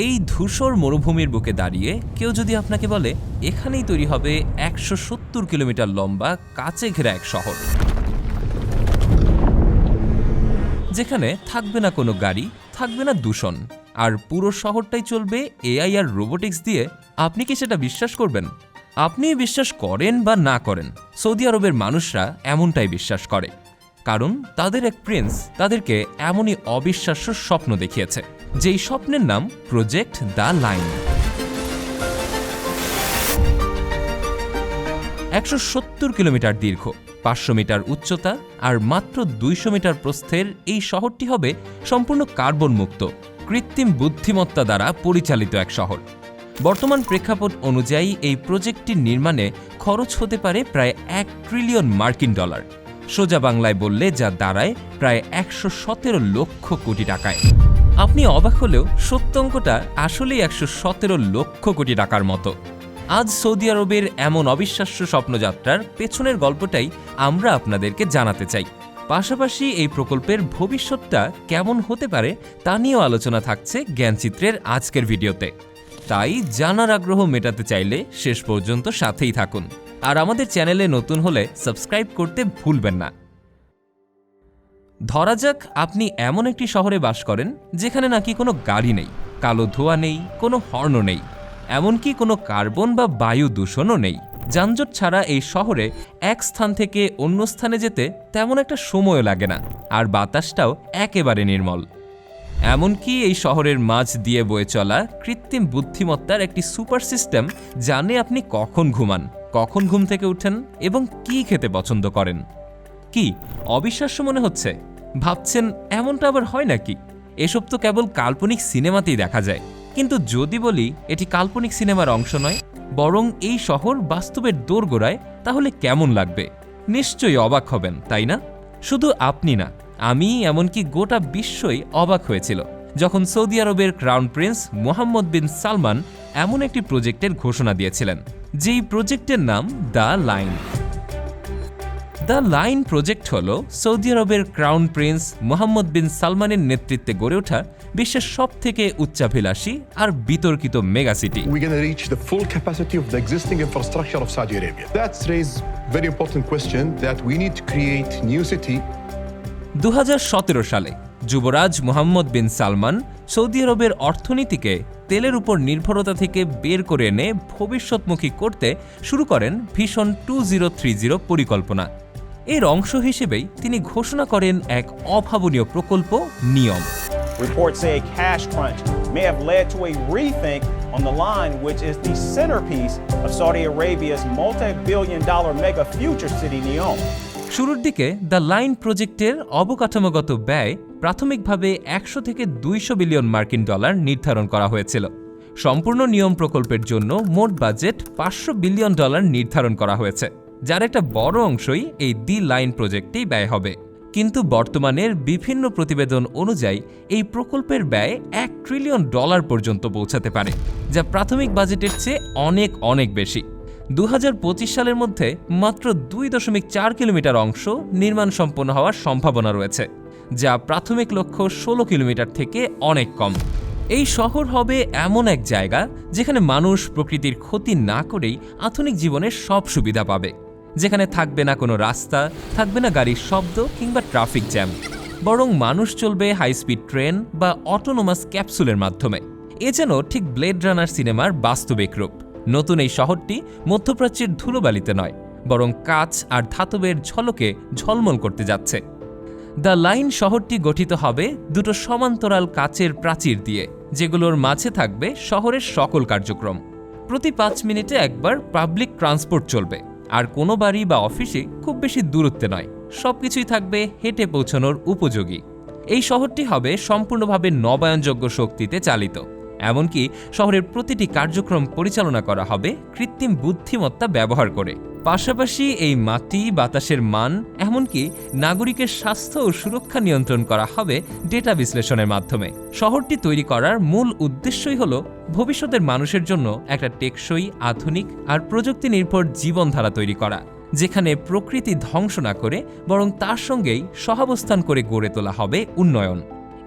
এই ধূসর মরুভূমির বুকে দাঁড়িয়ে কেউ যদি আপনাকে বলে, এখানেই তৈরি হবে একশো সত্তর কিলোমিটার লম্বা কাছে ঘেরা এক শহর। যেখানে থাকবে না কোনো গাড়ি, থাকবে না দূষণ, আর পুরো শহরটাই চলবে এআই আর রোবোটিক্স দিয়ে, আপনি কি সেটা বিশ্বাস করবেন? আপনি বিশ্বাস করেন বা না করেন, সৌদি আরবের মানুষরা এমনটাই বিশ্বাস করে। কারণ তাদের এক প্রিন্স তাদেরকে এমনই অবিশ্বাস্য স্বপ্ন দেখিয়েছে। যেই স্বপ্নের নাম প্রজেক্ট দ্য লাইন একশো সত্তর কিলোমিটার দীর্ঘ, পাঁচশো মিটার উচ্চতা আর মাত্র দুইশো মিটার প্রস্থের এই শহরটি হবে সম্পূর্ণ কার্বন মুক্ত কৃত্রিম বুদ্ধিমত্তা দ্বারা পরিচালিত এক শহর। বর্তমান প্রেক্ষাপট অনুযায়ী এই প্রজেক্টটির নির্মাণে খরচ হতে পারে প্রায় এক ট্রিলিয়ন মার্কিন ডলার। সোজা বাংলায় বললে যা দাঁড়ায় প্রায় একশো সতেরো লক্ষ কোটি টাকায়। আপনি অবাক হলেও সত্য অঙ্কটা আসলেই একশো সতেরো লক্ষ কোটি টাকার মতো। আজ সৌদি আরবের এমন অবিশ্বাস্য স্বপ্নযাত্রার পেছনের গল্পটাই আমরা আপনাদেরকে জানাতে চাই। পাশাপাশি এই প্রকল্পের ভবিষ্যৎটা কেমন হতে পারে তা নিয়েও আলোচনা থাকছে জ্ঞানচিত্রের আজকের ভিডিওতে। তাই জানার আগ্রহ মেটাতে চাইলে শেষ পর্যন্ত সাথেই থাকুন। আর আমাদের চ্যানেলে নতুন হলে সাবস্ক্রাইব করতে ভুলবেন না। ধরা যাক আপনি এমন একটি শহরে বাস করেন যেখানে নাকি কোনো গাড়ি নেই, কালো ধোঁয়া নেই, কোনো হর্ন নেই, এমনকি কোনো কার্বন বা বায়ু দূষণও নেই। যানজট ছাড়া এই শহরে এক স্থান থেকে অন্য স্থানে যেতে তেমন একটা সময়ও লাগে না, আর বাতাসটাও একেবারে নির্মল। এমনকি এই শহরের মাঝ দিয়ে বয়ে চলা কৃত্রিম বুদ্ধিমত্তার একটি সুপার সিস্টেম জানে আপনি কখন ঘুমান, কখন ঘুম থেকে উঠেন এবং কি খেতে পছন্দ করেন। কি? অবিশ্বাস্য মনে হচ্ছে? ভাবছেন এমনটা আবার হয় নাকি? এসব তো কেবল কাল্পনিক সিনেমাতেই দেখা যায়। কিন্তু যদি বলি, এটি কাল্পনিক সিনেমার অংশ নয়, বরং এই শহর বাস্তবের দোরগোড়ায়, তাহলে কেমন লাগবে? নিশ্চয়ই অবাক হবেন, তাই না? শুধু আপনি না, আমি এমনকি গোটা বিশ্বই অবাক হয়েছিল, যখন সৌদি আরবের crown prince Mohammed bin Salman এমন একটি প্রজেক্টের ঘোষণা দিয়েছিলেন, যেই প্রজেক্টের নাম the line. The line project হল সৌদি আরবের ক্রাউন প্রিন্স মোহাম্মদ বিন সালমানের নেতৃত্বে গড়ে ওঠা বিশ্বের সব থেকে উচ্চাভিলাষী আর বিতর্কিত mega city. We're going to reach the full capacity of the existing infrastructure of Saudi Arabia. That's raised very important question that we need to create new city. দু সালে যুবরাজ মোহাম্মদ বিন সালমান সৌদি আরবের অর্থনীতিকে তেলের উপর নির্ভরতা থেকে বের করে এনে ভবিষ্যৎমুখী করতে শুরু করেন ভীষণ টু জিরো থ্রি জিরো পরিকল্পনা। এর অংশ হিসেবেই তিনি ঘোষণা করেন এক অভাবনীয় প্রকল্প নিয়ম। Reports say a cash crunch may have led to a rethink on the line, which is the centerpiece of Saudi Arabia's multi billion dollar mega future city, Neom. শুরুর দিকে দ্য লাইন প্রজেক্টের অবকাঠামোগত ব্যয় প্রাথমিকভাবে একশো থেকে দুইশো বিলিয়ন মার্কিন ডলার নির্ধারণ করা হয়েছিল। সম্পূর্ণ নিয়ম প্রকল্পের জন্য মোট বাজেট পাঁচশো বিলিয়ন ডলার নির্ধারণ করা হয়েছে। যার একটা বড় অংশই এই দি লাইন প্রজেক্টেই ব্যয় হবে। কিন্তু বর্তমানের বিভিন্ন প্রতিবেদন অনুযায়ী এই প্রকল্পের ব্যয় এক ট্রিলিয়ন ডলার পর্যন্ত পৌঁছাতে পারে, যা প্রাথমিক বাজেটের চেয়ে অনেক অনেক বেশি। দু হাজার পঁচিশ সালের মধ্যে মাত্র দুই দশমিক চার কিলোমিটার অংশ নির্মাণ সম্পন্ন হওয়ার সম্ভাবনা রয়েছে, যা প্রাথমিক লক্ষ্য ষোলো কিলোমিটার থেকে অনেক কম। এই শহর হবে এমন এক জায়গা যেখানে মানুষ প্রকৃতির ক্ষতি না করেই আধুনিক জীবনের সব সুবিধা পাবে। যেখানে থাকবে না কোনো রাস্তা, থাকবে না গাড়ির শব্দ কিংবা ট্রাফিক জ্যাম। বরং মানুষ চলবে হাই স্পিড ট্রেন বা অটোনোমাস ক্যাপসুলের মাধ্যমে। এ যেন ঠিক ব্লেড রানার সিনেমার বাস্তবিক রূপ। নতুন এই শহরটি মধ্যপ্রাচ্যের ধুলোবালিতে নয়, বরং কাচ আর ধাতবের ঝলকে ঝলমল করতে যাচ্ছে। দ্য লাইন শহরটি গঠিত হবে দুটো সমান্তরাল কাচের প্রাচীর দিয়ে, যেগুলোর মাঝে থাকবে শহরের সকল কার্যক্রম। প্রতি পাঁচ মিনিটে একবার পাবলিক ট্রান্সপোর্ট চলবে। আর কোনো বাড়ি বা অফিসে খুব বেশি দূরত্বে নয়। সব কিছুই থাকবে হেঁটে পৌঁছানোর উপযোগী। এই শহরটি হবে সম্পূর্ণভাবে নবায়নযোগ্য শক্তিতে চালিত। এমনকি শহরের প্রতিটি কার্যক্রম পরিচালনা করা হবে কৃত্রিম বুদ্ধিমত্তা ব্যবহার করে। পাশাপাশি এই মাটি, বাতাসের মান এমনকি নাগরিকের স্বাস্থ্য ও সুরক্ষা নিয়ন্ত্রণ করা হবে ডেটা বিশ্লেষণের মাধ্যমে। শহরটি তৈরি করার মূল উদ্দেশ্যই হল ভবিষ্যতের মানুষের জন্য একটা টেকসই, আধুনিক আর প্রযুক্তি নির্ভর জীবনধারা তৈরি করা, যেখানে প্রকৃতি ধ্বংস না করে বরং তার সঙ্গেই সহাবস্থান করে গড়ে তোলা হবে উন্নয়ন।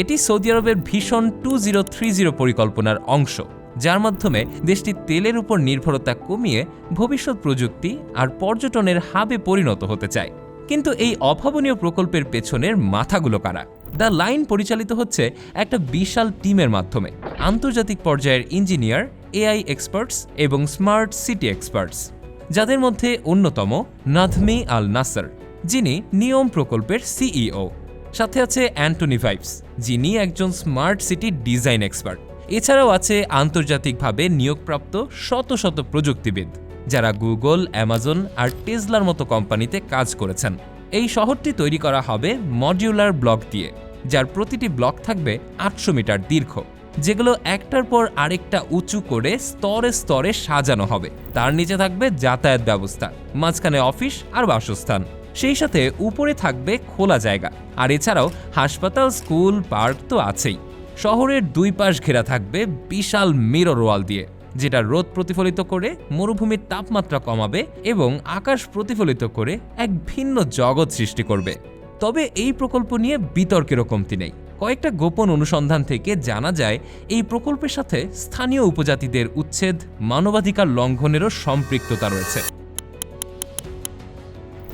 এটি সৌদি আরবের ভীষণ টু জিরো থ্রি জিরো পরিকল্পনার অংশ, যার মাধ্যমে দেশটি তেলের উপর নির্ভরতা কমিয়ে ভবিষ্যৎ প্রযুক্তি আর পর্যটনের হাবে পরিণত হতে চায়। কিন্তু এই অভাবনীয় প্রকল্পের পেছনের মাথাগুলো কারা? দ্য লাইন পরিচালিত হচ্ছে একটা বিশাল টিমের মাধ্যমে। আন্তর্জাতিক পর্যায়ের ইঞ্জিনিয়ার, এআই এক্সপার্টস এবং স্মার্ট সিটি এক্সপার্টস যাদের মধ্যে অন্যতম নাধমি আল নাসার যিনি নিয়ম প্রকল্পের সিইও। সাথে আছে অ্যান্টনি ভাইভস যিনি একজন স্মার্ট সিটি ডিজাইন এক্সপার্ট এছাড়াও আছে আন্তর্জাতিকভাবে নিয়োগপ্রাপ্ত শত শত প্রযুক্তিবিদ। যারা গুগল, অ্যামাজন আর টেসলার মতো কোম্পানিতে কাজ করেছেন। এই শহরটি তৈরি করা হবে মডিউলার ব্লক দিয়ে, যার প্রতিটি ব্লক থাকবে আটশো মিটার দীর্ঘ, যেগুলো একটার পর আরেকটা উঁচু করে স্তরে স্তরে সাজানো হবে। তার নিচে থাকবে যাতায়াত ব্যবস্থা, মাঝখানে অফিস আর বাসস্থান। সেই সাথে উপরে থাকবে খোলা জায়গা, আর এছাড়াও হাসপাতাল, স্কুল, পার্ক তো আছেই। শহরের দুই পাশ ঘেরা থাকবে বিশাল মিরর ওয়াল দিয়ে। যেটা রোদ প্রতিফলিত করে মরুভূমির তাপমাত্রা কমাবে এবং আকাশ প্রতিফলিত করে এক ভিন্ন জগৎ সৃষ্টি করবে। তবে এই প্রকল্প নিয়ে বিতর্কেরও কমতি নেই। কয়েকটা গোপন অনুসন্ধান থেকে জানা যায়, এই প্রকল্পের সাথে স্থানীয় উপজাতিদের উচ্ছেদ, মানবাধিকার লঙ্ঘনেরও সম্পৃক্ততা রয়েছে।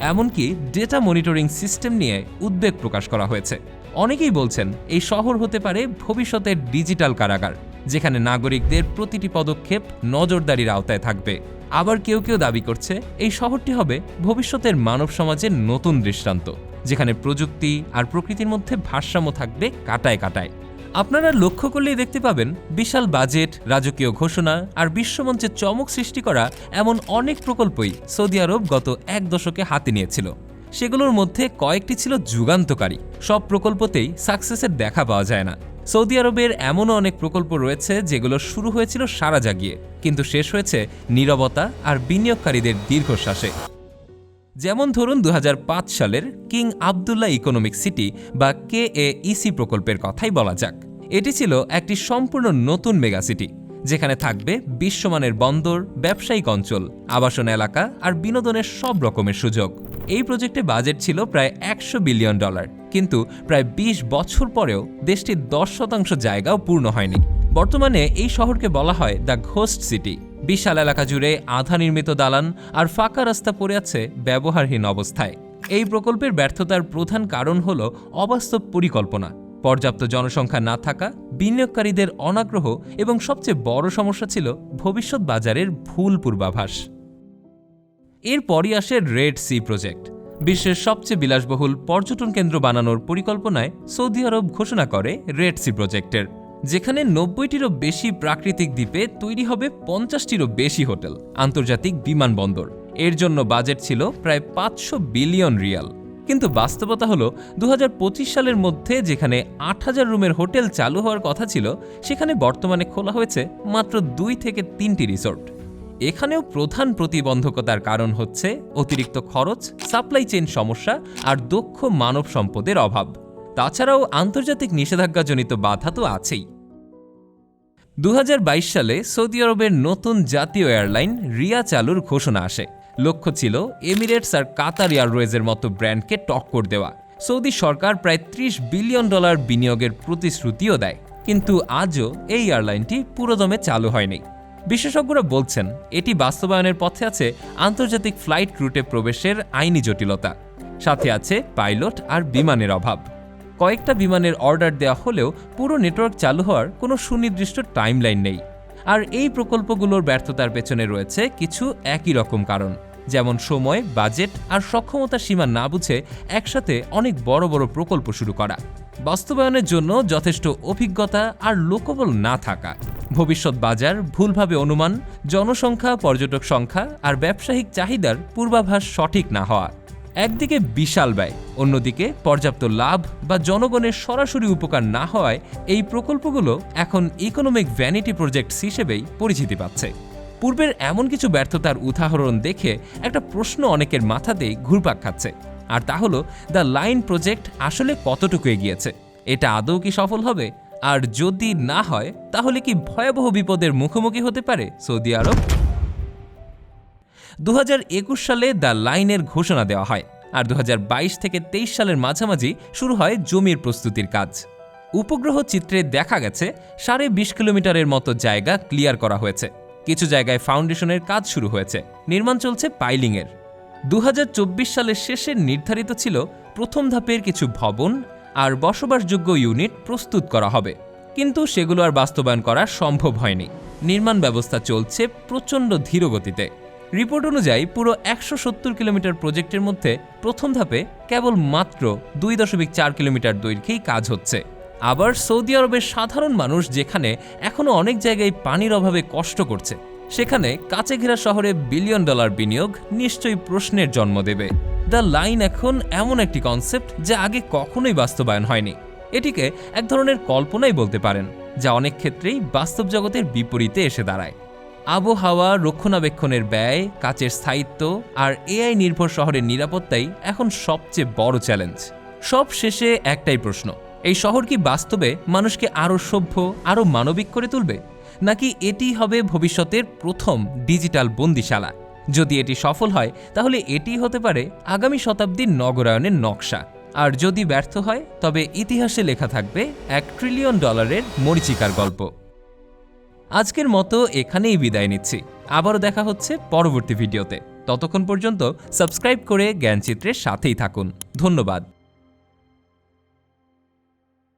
এমনকি ডেটা মনিটরিং সিস্টেম নিয়ে উদ্বেগ প্রকাশ করা হয়েছে। অনেকেই বলছেন, এই শহর হতে পারে ভবিষ্যতের ডিজিটাল কারাগার। যেখানে নাগরিকদের প্রতিটি পদক্ষেপ নজরদারির আওতায় থাকবে। আবার কেউ কেউ দাবি করছে, এই শহরটি হবে ভবিষ্যতের মানব সমাজের নতুন দৃষ্টান্ত, যেখানে প্রযুক্তি আর প্রকৃতির মধ্যে ভারসাম্য থাকবে কাটায় কাটায়। আপনারা লক্ষ্য করলেই দেখতে পাবেন, বিশাল বাজেট, রাজকীয় ঘোষণা আর বিশ্বমঞ্চে চমক সৃষ্টি করা এমন অনেক প্রকল্পই সৌদি আরব গত এক দশকে হাতে নিয়েছিল। সেগুলোর মধ্যে কয়েকটি ছিল যুগান্তকারী। সব প্রকল্পতেই সাকসেসের দেখা পাওয়া যায় না। সৌদি আরবের এমনও অনেক প্রকল্প রয়েছে যেগুলো শুরু হয়েছিল সারা জাগিয়ে, কিন্তু শেষ হয়েছে নীরবতা আর বিনিয়োগকারীদের দীর্ঘশ্বাসে। যেমন ধরুন দু হাজার পাঁচ সালের কিং আবদুল্লাহ ইকোনমিক সিটি বা কে এ ইসি প্রকল্পের কথাই বলা যাক। এটি ছিল একটি সম্পূর্ণ নতুন মেগা সিটি, যেখানে থাকবে বিশ্বমানের বন্দর, ব্যবসায়িক অঞ্চল, আবাসন এলাকা আর বিনোদনের সব রকমের সুযোগ। এই প্রজেক্টে বাজেট ছিল প্রায় একশো বিলিয়ন ডলার। কিন্তু প্রায় ২০ বছর পরেও দেশটির দশ শতাংশ জায়গাও পূর্ণ হয়নি। বর্তমানে এই শহরকে বলা হয় দ্য ঘোস্ট সিটি। বিশাল এলাকা জুড়ে আধা নির্মিত দালান আর ফাঁকা রাস্তা পড়ে আছে ব্যবহারহীন অবস্থায়। এই প্রকল্পের ব্যর্থতার প্রধান কারণ হল অবাস্তব পরিকল্পনা। পর্যাপ্ত জনসংখ্যা না থাকা, বিনিয়োগকারীদের অনাগ্রহ এবং সবচেয়ে বড় সমস্যা ছিল ভবিষ্যৎ বাজারের ভুল পূর্বাভাস। এরপরই আসে রেড সি প্রজেক্ট বিশ্বের সবচেয়ে বিলাসবহুল পর্যটন কেন্দ্র বানানোর পরিকল্পনায় সৌদি আরব ঘোষণা করে রেড সি প্রজেক্টের যেখানে নব্বইটিরও বেশি প্রাকৃতিক দ্বীপে তৈরি হবে পঞ্চাশটিরও বেশি হোটেল, আন্তর্জাতিক বিমানবন্দর। এর জন্য বাজেট ছিল প্রায় পাঁচশো বিলিয়ন রিয়াল। কিন্তু বাস্তবতা হলো দু হাজার পঁচিশ সালের মধ্যে যেখানে আট হাজার রুমের হোটেল চালু হওয়ার কথা ছিল, সেখানে বর্তমানে খোলা হয়েছে মাত্র দুই থেকে তিনটি রিসোর্ট। এখানেও প্রধান প্রতিবন্ধকতার কারণ হচ্ছে অতিরিক্ত খরচ সাপ্লাই চেইন সমস্যা আর দক্ষ মানব সম্পদের অভাব। তাছাড়াও আন্তর্জাতিক নিষেধাজ্ঞাজনিত বাধা তো আছেই। দু হাজার বাইশ সালে সৌদি আরবের নতুন জাতীয় এয়ারলাইন রিয়া চালুর ঘোষণা আসে। লক্ষ্য ছিল এমিরেটস আর কাতার এয়ারওয়েজের মতো ব্র্যান্ডকে টক্কর দেওয়া। সৌদি সরকার প্রায় ত্রিশ বিলিয়ন ডলার বিনিয়োগের প্রতিশ্রুতিও দেয়। কিন্তু আজও এই এয়ারলাইনটি পুরোদমে চালু হয়নি। বিশেষজ্ঞরা বলছেন, এটি বাস্তবায়নের পথে আছে আন্তর্জাতিক ফ্লাইট রুটে প্রবেশের আইনি জটিলতা। সাথে আছে পাইলট আর বিমানের অভাব। কয়েকটা বিমানের অর্ডার দেওয়া হলেও পুরো নেটওয়ার্ক চালু হওয়ার কোনো সুনির্দিষ্ট টাইমলাইন নেই। আর এই প্রকল্পগুলোর ব্যর্থতার পেছনে রয়েছে কিছু একই রকম কারণ, যেমন সময়, বাজেট আর সক্ষমতার সীমা না বুঝে একসাথে অনেক বড় বড় প্রকল্প শুরু করা। বাস্তবায়নের জন্য যথেষ্ট অভিজ্ঞতা আর লোকবল না থাকা। ভবিষ্যৎ বাজার, ভুলভাবে অনুমান, জনসংখ্যা, পর্যটক সংখ্যা আর ব্যবসায়িক চাহিদার পূর্বাভাস সঠিক না হওয়া। একদিকে বিশাল ব্যয়, অন্যদিকে পর্যাপ্ত লাভ বা জনগণের সরাসরি উপকার না হওয়ায় এই প্রকল্পগুলো এখন ইকোনমিক ভ্যানিটি প্রজেক্টস হিসেবেই পরিচিতি পাচ্ছে। পূর্বের এমন কিছু ব্যর্থতার উদাহরণ দেখে একটা প্রশ্ন অনেকের মাথাতেই ঘুরপাক খাচ্ছে। আর তা হলো, দ্য লাইন প্রজেক্ট আসলে কতটুকু এগিয়েছে? এটা আদৌ কি সফল হবে? আর যদি না হয়, তাহলে কি ভয়াবহ বিপদের মুখোমুখি হতে পারে? Saudi Arabia. দু হাজার একুশ সালে দ্য লাইনের ঘোষণা দেওয়া হয় আর দু হাজার বাইশ থেকে তেইশ সালের মাঝামাঝি শুরু হয় জমির প্রস্তুতির কাজ। উপগ্রহ চিত্রে দেখা গেছে, সাড়ে বিশ কিলোমিটারের মতো জায়গা ক্লিয়ার করা হয়েছে। কিছু জায়গায় ফাউন্ডেশনের কাজ শুরু হয়েছে। নির্মাণ চলছে পাইলিংয়ের। দু হাজার চব্বিশ সালের শেষে নির্ধারিত ছিল প্রথম ধাপের কিছু ভবন আর বসবাসযোগ্য ইউনিট প্রস্তুত করা হবে। কিন্তু সেগুলো আর বাস্তবায়ন করা সম্ভব হয়নি। নির্মাণ ব্যবস্থা চলছে প্রচণ্ড ধীরগতিতে রিপোর্ট অনুযায়ী পুরো একশো সত্তর কিলোমিটার প্রজেক্টের মধ্যে প্রথম ধাপে কেবল মাত্র দুই দশমিক চার কিলোমিটার দৈর্ঘ্যেই কাজ হচ্ছে। আবার সৌদি আরবের সাধারণ মানুষ যেখানে এখনও অনেক জায়গায় পানির অভাবে কষ্ট করছে সেখানে কাছে ঘেরা শহরে বিলিয়ন ডলার বিনিয়োগ নিশ্চয়ই প্রশ্নের জন্ম দেবে। দ্য লাইন এখন এমন একটি কনসেপ্ট যা আগে কখনোই বাস্তবায়ন হয়নি। এটিকে এক ধরনের কল্পনাই বলতে পারেন, যা অনেক ক্ষেত্রেই বাস্তব জগতের বিপরীতে এসে দাঁড়ায়। আবহাওয়া, রক্ষণাবেক্ষণের ব্যয়, কাচের স্থায়িত্ব আর এআই নির্ভর শহরের নিরাপত্তাই এখন সবচেয়ে বড় চ্যালেঞ্জ। সব শেষে একটাই প্রশ্ন, এই শহর কি বাস্তবে মানুষকে আরও সভ্য, আরও মানবিক করে তুলবে? নাকি এটি হবে ভবিষ্যতের প্রথম ডিজিটাল বন্দিশালা? যদি এটি সফল হয়, তাহলে এটি হতে পারে আগামী শতাব্দীর নগরায়নের নকশা। আর যদি ব্যর্থ হয়, তবে ইতিহাসে লেখা থাকবে এক ট্রিলিয়ন ডলারের মরিচিকার গল্প। আজকের মতো এখানেই বিদায় নিচ্ছি। আবারও দেখা হচ্ছে পরবর্তী ভিডিওতে। ততক্ষণ পর্যন্ত সাবস্ক্রাইব করে জ্ঞানচিত্রের সাথেই থাকুন। ধন্যবাদ।